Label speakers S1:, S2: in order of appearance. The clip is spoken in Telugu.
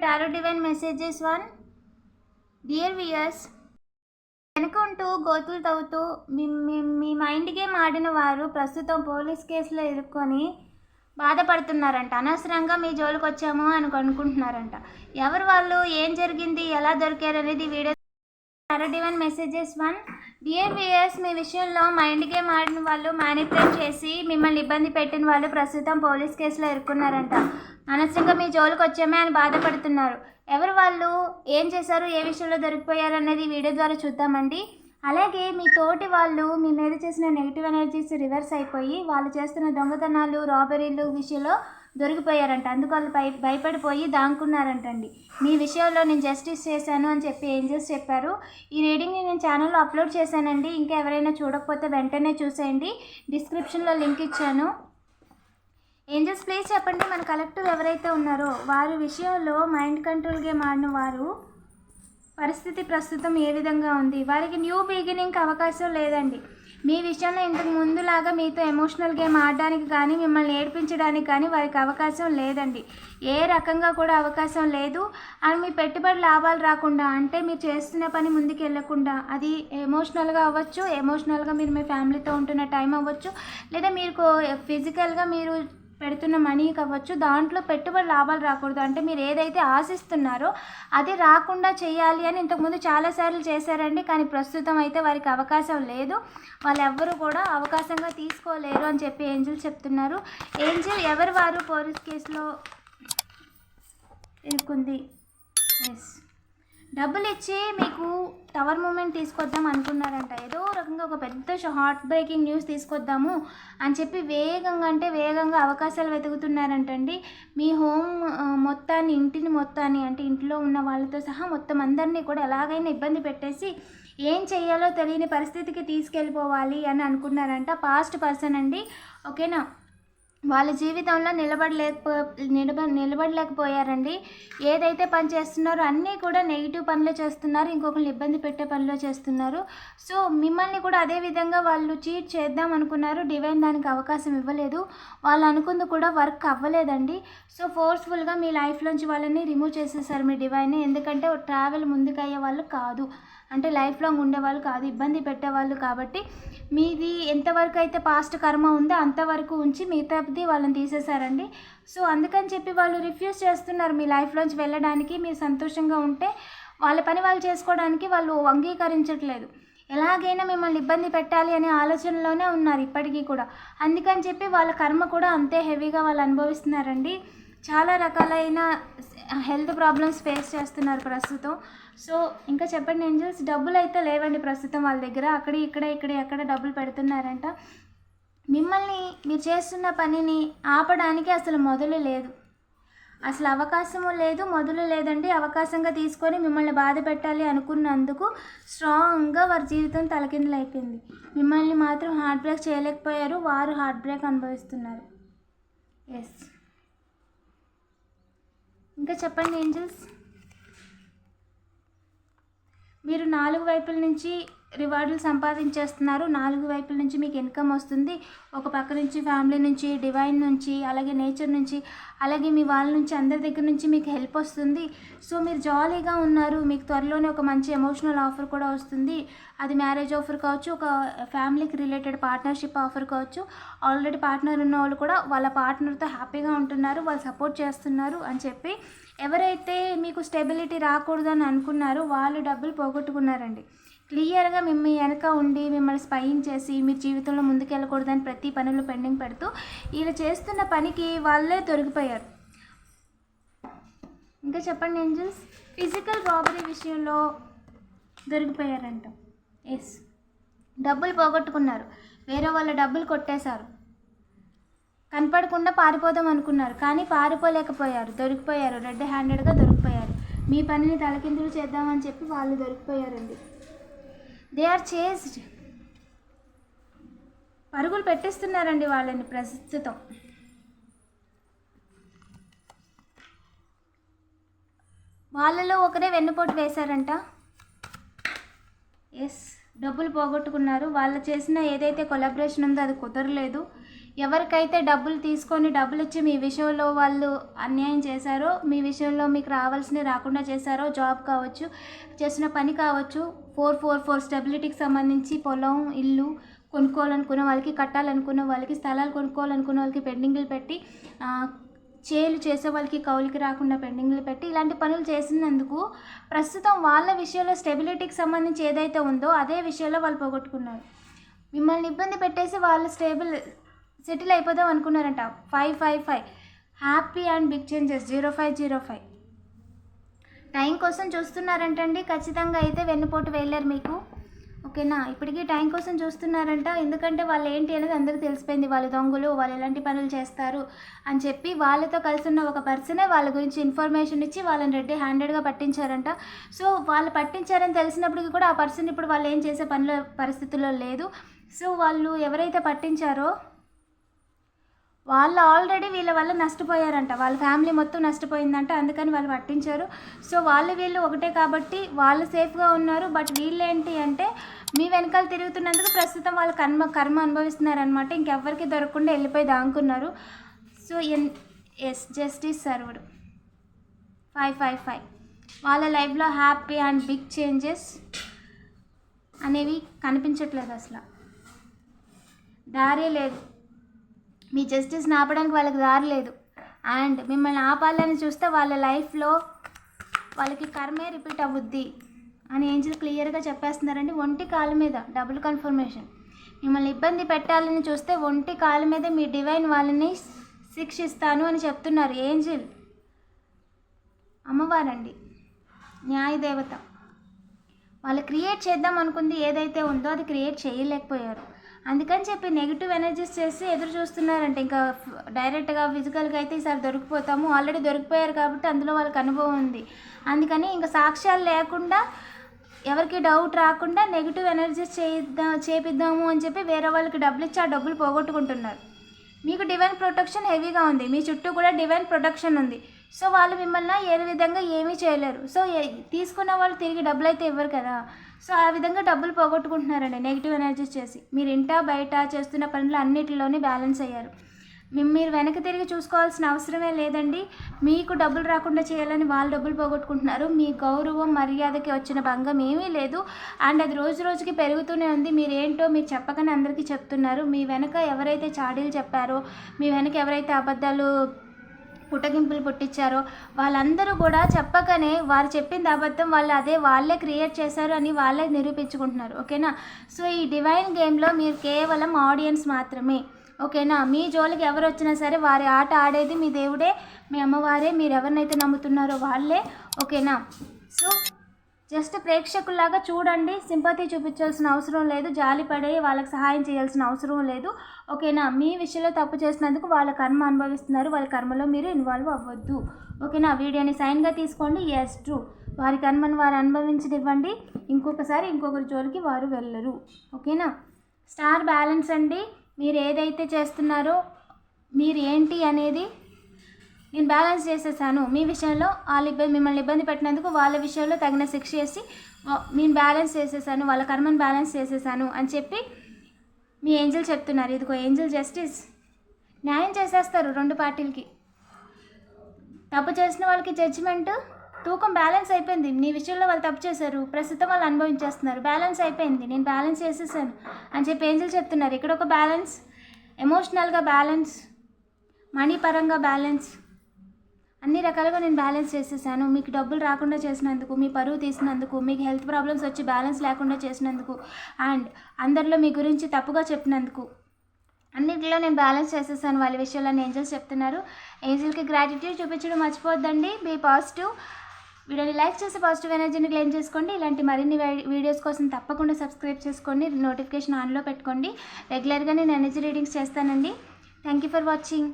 S1: Tarot divine messages one dear viewers వెనుకుంటూ గోతులు తవ్వుతూ మీ మీ- మైండ్ గేమ్ ఆడిన వారు ప్రస్తుతం పోలీస్ కేసులో ఇరుక్కొని బాధపడుతున్నారంట. అనవసరంగా మీ జోలికి వచ్చాము అని అనుకుంటున్నారంట. ఎవరు వాళ్ళు ఏం జరిగింది ఎలా దొరికారు అనేది video divine messages one dear viewers మీ విషయంలో మైండ్ గేమ్ ఆడిన వాళ్ళు మ్యానిపులేట్ చేసి మిమ్మల్ని ఇబ్బంది పెట్టిన వాళ్ళు ప్రస్తుతం పోలీస్ కేసులో ఇరుక్కున్నారంట. అనవసరంగా మీ జోలికి వచ్చామే అని బాధపడుతున్నారు. ఎవరు వాళ్ళు? ఏం చేశారు? ఏ విషయంలో దొరికిపోయారు అనేది వీడియో ద్వారా చూద్దామండి. అలాగే మీ తోటి వాళ్ళు మీ మీద చేసిన నెగిటివ్ ఎనర్జీస్ రివర్స్ అయిపోయి వాళ్ళు చేస్తున్న దొంగతనాలు రాబరీలు విషయంలో దొరికిపోయారంట. అందుకు వాళ్ళు భయ భయపడిపోయి దాంకున్నారంటండి. మీ విషయంలో నేను జస్టిస్ చేశాను అని చెప్పి ఏంజల్స్ చెప్పారు. ఈ రీడింగ్ని నేను ఛానల్లో అప్లోడ్ చేశానండి. ఇంకా ఎవరైనా చూడకపోతే వెంటనే చూసేయండి. డిస్క్రిప్షన్లో లింక్ ఇచ్చాను. ఏంజల్స్ ప్లీజ్ చెప్పండి మన కలెక్టివ్ ఎవరైతే ఉన్నారో వారి విషయంలో మైండ్ కంట్రోల్ గేమ్ ఆడిన వారు పరిస్థితి ప్రస్తుతం ఏ విధంగా ఉంది? వారికి న్యూ బిగినింగ్ అవకాశం లేదండి. మీ విషయంలో ఇంతకు ముందులాగా మీతో ఎమోషనల్ గేమ్ ఆడడానికి కానీ మిమ్మల్ని ఏడిపించడానికి కానీ వారికి అవకాశం లేదండి. ఏ రకంగా కూడా అవకాశం లేదు. అండ్ మీ పెట్టుబడి లాభాలు రాకుండా అంటే మీరు చేస్తున్న పని ముందుకు వెళ్ళకుండా అది ఎమోషనల్గా అవ్వచ్చు ఎమోషనల్గా మీరు మీ ఫ్యామిలీతో ఉంటున్న టైం అవ్వచ్చు లేదా మీరు ఫిజికల్గా మీరు పెడుతున్న మనీ కావచ్చు దాంట్లో పెట్టుబడి లాభాలు రాకూడదు. అంటే మీరు ఏదైతే ఆశిస్తున్నారో అది రాకుండా చేయాలి అని ఇంతకుముందు చాలాసార్లు చేశారండి. కానీ ప్రస్తుతం అయితే వారికి అవకాశం లేదు. వాళ్ళు ఎవ్వరూ కూడా అవకాశంగా తీసుకోలేరు అని చెప్పి ఏంజిల్ చెప్తున్నారు. ఏంజిల్ ఎవరు వారు పోలీస్ కేసులో ఇరుక్కుంది? ఎస్ డబ్బులు ఇచ్చి మీకు టవర్ మూమెంట్ తీసుకొద్దాం అనుకున్నారంట ఏదో రకంగా ఒక పెద్ద హార్ట్ బ్రేకింగ్ న్యూస్ తీసుకొద్దాము అని చెప్పి వేగంగా అంటే వేగంగా అవకాశాలు వెతుకుతున్నారంటండి. మీ హోమ్ మొత్తాన్ని ఇంటిని మొత్తాన్ని అంటే ఇంట్లో ఉన్న వాళ్ళతో సహా మొత్తం అందరినీ కూడా ఎలాగైనా ఇబ్బంది పెట్టేసి ఏం చేయాలో తెలియని పరిస్థితికి తీసుకెళ్ళిపోవాలి అని అనుకున్నారంట. పాస్ట్ పర్సన్ అండి. ఓకేనా? వాళ్ళ జీవితంలో నిలబడలేకపో నిలబ నిలబడలేకపోయారండి. ఏదైతే పని చేస్తున్నారో అన్నీ కూడా నెగిటివ్ పనులు చేస్తున్నారు ఇంకొకరిని ఇబ్బంది పెట్టే పనులు చేస్తున్నారు. సో మిమ్మల్ని కూడా అదే విధంగా వాళ్ళు చీట్ చేద్దాం అనుకున్నారు. డివైన్ దానికి అవకాశం ఇవ్వలేదు. వాళ్ళు అనుకుంది కూడా వర్క్ అవ్వలేదండి. సో ఫోర్స్ఫుల్గా మీ లైఫ్లోంచి వాళ్ళని రిమూవ్ చేసేసారు మీ డివైన్. ఎందుకంటే ట్రావెల్ ముందుకయ్యే వాళ్ళు కాదు. అంటే లైఫ్ లాంగ్ ఉండేవాళ్ళు కాదు ఇబ్బంది పెట్టేవాళ్ళు కాబట్టి మీది ఎంతవరకు అయితే పాస్ట్ కర్మ ఉందో అంతవరకు ఉంచి మిగతాది వాళ్ళని తీసేశారండి. సో అందుకని చెప్పి వాళ్ళు రిఫ్యూజ్ చేస్తున్నారు మీ లైఫ్లోంచి వెళ్ళడానికి మీరు సంతోషంగా ఉంటే వాళ్ళ పని వాళ్ళు చేసుకోవడానికి వాళ్ళు అంగీకరించట్లేదు. ఎలాగైనా మిమ్మల్ని ఇబ్బంది పెట్టాలి అనే ఆలోచనలోనే ఉన్నారు ఇప్పటికీ కూడా. అందుకని చెప్పి వాళ్ళ కర్మ కూడా అంతే హెవీగా వాళ్ళు అనుభవిస్తున్నారండి. చాలా రకాలైన హెల్త్ ప్రాబ్లమ్స్ ఫేస్ చేస్తున్నారు ప్రస్తుతం. సో ఇంకా చెప్పండి ఏంజల్స్ డబ్బులు అయితే లేవండి ప్రస్తుతం వాళ్ళ దగ్గర. అక్కడ ఇక్కడ ఇక్కడ ఎక్కడ డబ్బులు పెడుతున్నారంట. మిమ్మల్ని మీరు చేస్తున్న పనిని ఆపడానికి అసలు మొదలు లేదు. అసలు అవకాశము లేదు మొదలు లేదండి. అవకాశంగా తీసుకొని మిమ్మల్ని బాధ పెట్టాలి అనుకున్నందుకు స్ట్రాంగ్గా వారి జీవితం తలకిందులైపోయింది. మిమ్మల్ని మాత్రం హార్ట్ బ్రేక్ చేయలేకపోయారు. వారు హార్ట్ బ్రేక్ అనుభవిస్తున్నారు. ఎస్ ఇంకా చెప్పండి ఏంజల్స్? మీరు నాలుగు వైపుల నుంచి రివార్డులు సంపాదించేస్తున్నారు. నాలుగు వైపుల నుంచి మీకు ఇన్కమ్ వస్తుంది. ఒక పక్క నుంచి ఫ్యామిలీ నుంచి డివైన్ నుంచి అలాగే నేచర్ నుంచి అలాగే మీ వాళ్ళ నుంచి అందరి దగ్గర నుంచి మీకు హెల్ప్ వస్తుంది. సో మీరు జాలీగా ఉన్నారు. మీకు త్వరలోనే ఒక మంచి ఎమోషనల్ ఆఫర్ కూడా వస్తుంది. అది మ్యారేజ్ ఆఫర్ కావచ్చు ఒక ఫ్యామిలీకి రిలేటెడ్ పార్ట్నర్షిప్ ఆఫర్ కావచ్చు. ఆల్రెడీ పార్ట్నర్ ఉన్న వాళ్ళు కూడా వాళ్ళ పార్ట్నర్తో హ్యాపీగా ఉంటున్నారు. వాళ్ళు సపోర్ట్ చేస్తున్నారు అని చెప్పి ఎవరైతే మీకు స్టెబిలిటీ రాకూడదని అనుకున్నారో వాళ్ళు డబ్బులు పోగొట్టుకున్నారండి. క్లియర్గా మిమ్మల్ని వెనక ఉండి మిమ్మల్ని స్పైన్ చేసి మీ జీవితంలో ముందుకెళ్ళకూడదని ప్రతి పనులు పెండింగ్ పెడుతూ వీళ్ళు చేస్తున్న పనికి వాళ్ళే దొరికిపోయారు ఇంకా చెప్పండి ఏంజల్స్? ఫిజికల్ రాబరీ విషయంలో దొరికిపోయారంట. ఎస్ డబ్బులు పోగొట్టుకున్నారు. వేరే వాళ్ళ డబ్బులు కొట్టేశారు. కనపడకుండా పారిపోదాం అనుకున్నారు. కానీ పారిపోలేకపోయారు. దొరికిపోయారు. రెడ్ హ్యాండెడ్గా దొరికిపోయారు. మీ పనిని తలకిందులు చేద్దామని చెప్పి వాళ్ళు దొరికిపోయారండి. దే ఆర్ చేస్డ్ పరుగులు పెట్టిస్తున్నారండి వాళ్ళని ప్రస్తుతం. వాళ్ళలో ఒకరే వెన్నుపోటు వేశారంట. ఎస్ డబ్బులు పోగొట్టుకున్నారు. వాళ్ళు చేసిన ఏదైతే కొలాబరేషన్ ఉందో అది కుదరలేదు. ఎవరికైతే డబ్బులు తీసుకొని డబ్బులు ఇచ్చి మీ విషయంలో వాళ్ళు అన్యాయం చేశారో మీ విషయంలో మీకు రావాల్సినవి రాకుండా చేశారో జాబ్ కావచ్చు చేసిన పని కావచ్చు ఫోర్ ఫోర్ ఫోర్ స్టెబిలిటీకి సంబంధించి పొలం ఇల్లు కొనుక్కోవాలనుకున్న వాళ్ళకి కట్టాలనుకున్న వాళ్ళకి స్థలాలు కొనుక్కోవాలనుకున్న వాళ్ళకి పెండింగ్లు పెట్టి చేలు చేసే వాళ్ళకి కౌలికి రాకుండా పెండింగ్లు పెట్టి ఇలాంటి పనులు చేసినందుకు ప్రస్తుతం వాళ్ళ విషయంలో స్టెబిలిటీకి సంబంధించి ఏదైతే ఉందో అదే విషయంలో వాళ్ళు పోగొట్టుకున్నారు. మిమ్మల్ని ఇబ్బంది పెట్టేసి వాళ్ళు స్టేబుల్ సెటిల్ అయిపోదాం అనుకున్నారంట. Five five five. Happy and big changes. Zero five zero five. Time కోసం చూస్తున్నారంటండి. ఖచ్చితంగా అయితే వెన్నుపోటు వెళ్ళారు మీకు. ఓకేనా? ఇప్పటికీ టైం కోసం చూస్తున్నారంట. ఎందుకంటే వాళ్ళు ఏంటి అనేది అందరికీ తెలిసిపోయింది. వాళ్ళు దొంగలు వాళ్ళు ఎలాంటి పనులు చేస్తారు అని చెప్పి వాళ్ళతో కలిసి ఉన్న ఒక పర్సనే వాళ్ళ గురించి ఇన్ఫర్మేషన్ ఇచ్చి వాళ్ళని రెడ్డి హ్యాండెడ్గా పట్టించారంట. సో వాళ్ళు పట్టించారని తెలిసినప్పటికీ కూడా ఆ పర్సన్ ఇప్పుడు వాళ్ళు ఏం చేసే పనుల పరిస్థితుల్లో లేదు. సో వాళ్ళు ఎవరైతే పట్టించారో వాళ్ళు ఆల్రెడీ వీళ్ళ వల్ల నష్టపోయారంట. వాళ్ళ ఫ్యామిలీ మొత్తం నష్టపోయిందంట. అందుకని వాళ్ళు పట్టించారు. సో వాళ్ళు వీళ్ళు ఒకటే కాబట్టి వాళ్ళు సేఫ్గా ఉన్నారు. బట్ వీళ్ళు ఏంటి అంటే మీ వెనకాల తిరుగుతున్నందుకు ప్రస్తుతం వాళ్ళు కర్మ కర్మ అనుభవిస్తున్నారనమాట ఇంకెవ్వరికి దొరకకుండా వెళ్ళిపోయి దాంకున్నారు. సో ఎన్ ఎస్ జస్టిస్ సర్వుడు ఫైవ్ ఫైవ్ ఫైవ్. వాళ్ళ లైఫ్లో హ్యాపీ అండ్ బిగ్ చేంజెస్ అనేవి కనిపించట్లేదు అసలు. దారే లేదు. మీ జస్టిస్ని ఆపడానికి వాళ్ళకి దారి లేదు. అండ్ మిమ్మల్ని ఆపాలని చూస్తే వాళ్ళ లైఫ్లో వాళ్ళకి కర్మే రిపీట్ అవుద్ది అని ఏంజిల్ క్లియర్గా చెప్పేస్తున్నారండి. ఒంటి కాలు మీద డబుల్ కన్ఫర్మేషన్ మిమ్మల్ని ఇబ్బంది పెట్టాలని చూస్తే ఒంటి కాలు మీద మీ డివైన్ వాళ్ళని శిక్షిస్తాను అని చెప్తున్నారు ఏంజిల్. అమ్మవారండి న్యాయదేవత. వాళ్ళు క్రియేట్ చేద్దాం అనుకుంది ఏదైతే ఉందో అది క్రియేట్ చేయలేకపోయారు. అందుకని చెప్పి నెగిటివ్ ఎనర్జీస్ చేసి ఎదురు చూస్తున్నారంటే. ఇంకా డైరెక్ట్గా ఫిజికల్గా అయితే ఈసారి దొరికిపోతాము. ఆల్రెడీ దొరికిపోయారు కాబట్టి అందులో వాళ్ళకి అనుభవం ఉంది. అందుకని ఇంకా సాక్ష్యాలు లేకుండా ఎవరికి డౌట్ రాకుండా నెగిటివ్ ఎనర్జీస్ చేయిద్దాం చేపిద్దాము అని చెప్పి వేరే వాళ్ళకి డబ్బులు ఇచ్చి ఆ డబ్బులు పోగొట్టుకుంటున్నారు. మీకు డివైన్ ప్రొటెక్షన్ హెవీగా ఉంది. మీ చుట్టూ కూడా డివైన్ ప్రొటెక్షన్ ఉంది. సో వాళ్ళు మిమ్మల్ని ఏ విధంగా ఏమీ చేయలేరు. సో తీసుకున్న వాళ్ళు తిరిగి డబ్బులు అయితే ఇవ్వరు కదా. సో ఆ విధంగా డబ్బులు పోగొట్టుకుంటున్నారండి. నెగిటివ్ ఎనర్జీస్ చేసి. మీరు ఇంట బయట చేస్తున్న పనులు అన్నిటిలోనే బ్యాలెన్స్ అయ్యారు. మీరు వెనక్కి తిరిగి చూసుకోవాల్సిన అవసరమే లేదండి. మీకు డబ్బులు రాకుండా చేయాలని వాళ్ళు డబ్బులు పోగొట్టుకుంటున్నారు. మీ గౌరవం మర్యాదకి వచ్చిన భంగం ఏమీ లేదు. అండ్ అది రోజు రోజుకి పెరుగుతూనే ఉంది. మీరేంటో మీరు చెప్పకనే అందరికీ చెప్తున్నారు. మీ వెనక ఎవరైతే చాడీలు చెప్పారో మీ వెనక ఎవరైతే అబద్ధాలు పుట్టగింపులు పుట్టించారో వాళ్ళందరూ కూడా చెప్పకనే వారు చెప్పింది అబద్ధం వాళ్ళు అదే వాళ్ళే క్రియేట్ చేశారు అని వాళ్ళే నిరూపించుకుంటున్నారు. ఓకేనా? సో ఈ డివైన్ గేమ్లో మీరు కేవలం ఆడియన్స్ మాత్రమే. ఓకేనా? మీ జోలికి ఎవరు వచ్చినా సరే వారి ఆట ఆడేది మీ దేవుడే మీ అమ్మవారే మీరు ఎవరినైతే నమ్ముతున్నారో వాళ్ళే. ఓకేనా? సో జస్ట్ ప్రేక్షకుల్లాగా చూడండి సింపతి చూపించాల్సిన అవసరం లేదు జాలిపడే వాళ్ళకి సహాయం చేయాల్సిన అవసరం లేదు. ఓకేనా? మీ విషయంలో తప్పు చేసినందుకు వాళ్ళ కర్మ అనుభవిస్తున్నారు. వాళ్ళ కర్మలో మీరు ఇన్వాల్వ్ అవ్వద్దు. ఓకేనా? వీడియోని సైన్గా తీసుకోండి. ఎస్ ట్రూ వారి కర్మను వారు అనుభవించనివ్వండి. ఇంకొకసారి ఇంకొకరి జోలికి వారు వెళ్ళరు. ఓకేనా? స్టార్ బ్యాలెన్స్ అండి. మీరు ఏదైతే చేస్తున్నారో మీరు ఏంటి అనేది నేను బ్యాలెన్స్ చేసేసాను. మీ విషయంలో వాళ్ళ ఇబ్బంది మిమ్మల్ని ఇబ్బంది పెట్టినందుకు వాళ్ళ విషయంలో తగిన శిక్ష చేసి నేను బ్యాలెన్స్ చేసేసాను వాళ్ళ కర్మను బ్యాలెన్స్ చేసేసాను అని చెప్పి మీ ఏంజల్ చెప్తున్నారు. ఇదిగో ఏంజల్ జస్టిస్. న్యాయం చేసేస్తారు రెండు పార్టీలకి. తప్పు చేసిన వాళ్ళకి జడ్జిమెంట్ తూకం బ్యాలెన్స్ అయిపోయింది. నీ విషయంలో వాళ్ళు తప్పు చేశారు. ప్రస్తుతం వాళ్ళు అనుభవించేస్తున్నారు. బ్యాలెన్స్ అయిపోయింది. నేను బ్యాలెన్స్ చేసేసాను అని చెప్పి ఏంజల్ చెప్తున్నారు. ఇక్కడ ఒక బ్యాలెన్స్ ఎమోషనల్గా బ్యాలెన్స్ మనీ పరంగా బ్యాలెన్స్. అన్ని రకాలుగా నేను బ్యాలెన్స్ చేసేసాను. మీకు డబ్బులు రాకుండా చేసినందుకు మీ పరువు తీసినందుకు మీకు హెల్త్ ప్రాబ్లమ్స్ వచ్చి బ్యాలెన్స్ లేకుండా చేసినందుకు అండ్ అందరిలో మీ గురించి తప్పుగా చెప్పినందుకు అన్నిటిలో నేను బ్యాలెన్స్ చేసేసాను. వాళ్ళ విషయంలో ఏంజల్స్ చెప్తున్నారు. ఏంజల్కి గ్రాటిట్యూడ్ చూపించడం మర్చిపోద్దండి బీ పాజిటివ్ వీడియోని లైక్ చేసి పాజిటివ్ ఎనర్జీని క్లెయిమ్ చేసుకోండి. ఇలాంటి మరిన్ని వీడియోస్ కోసం తప్పకుండా సబ్స్క్రైబ్ చేసుకోండి. నోటిఫికేషన్ ఆన్లో పెట్టుకోండి. రెగ్యులర్గా నేను ఎనర్జీ రీడింగ్స్ చేస్తానండి. Thank you for watching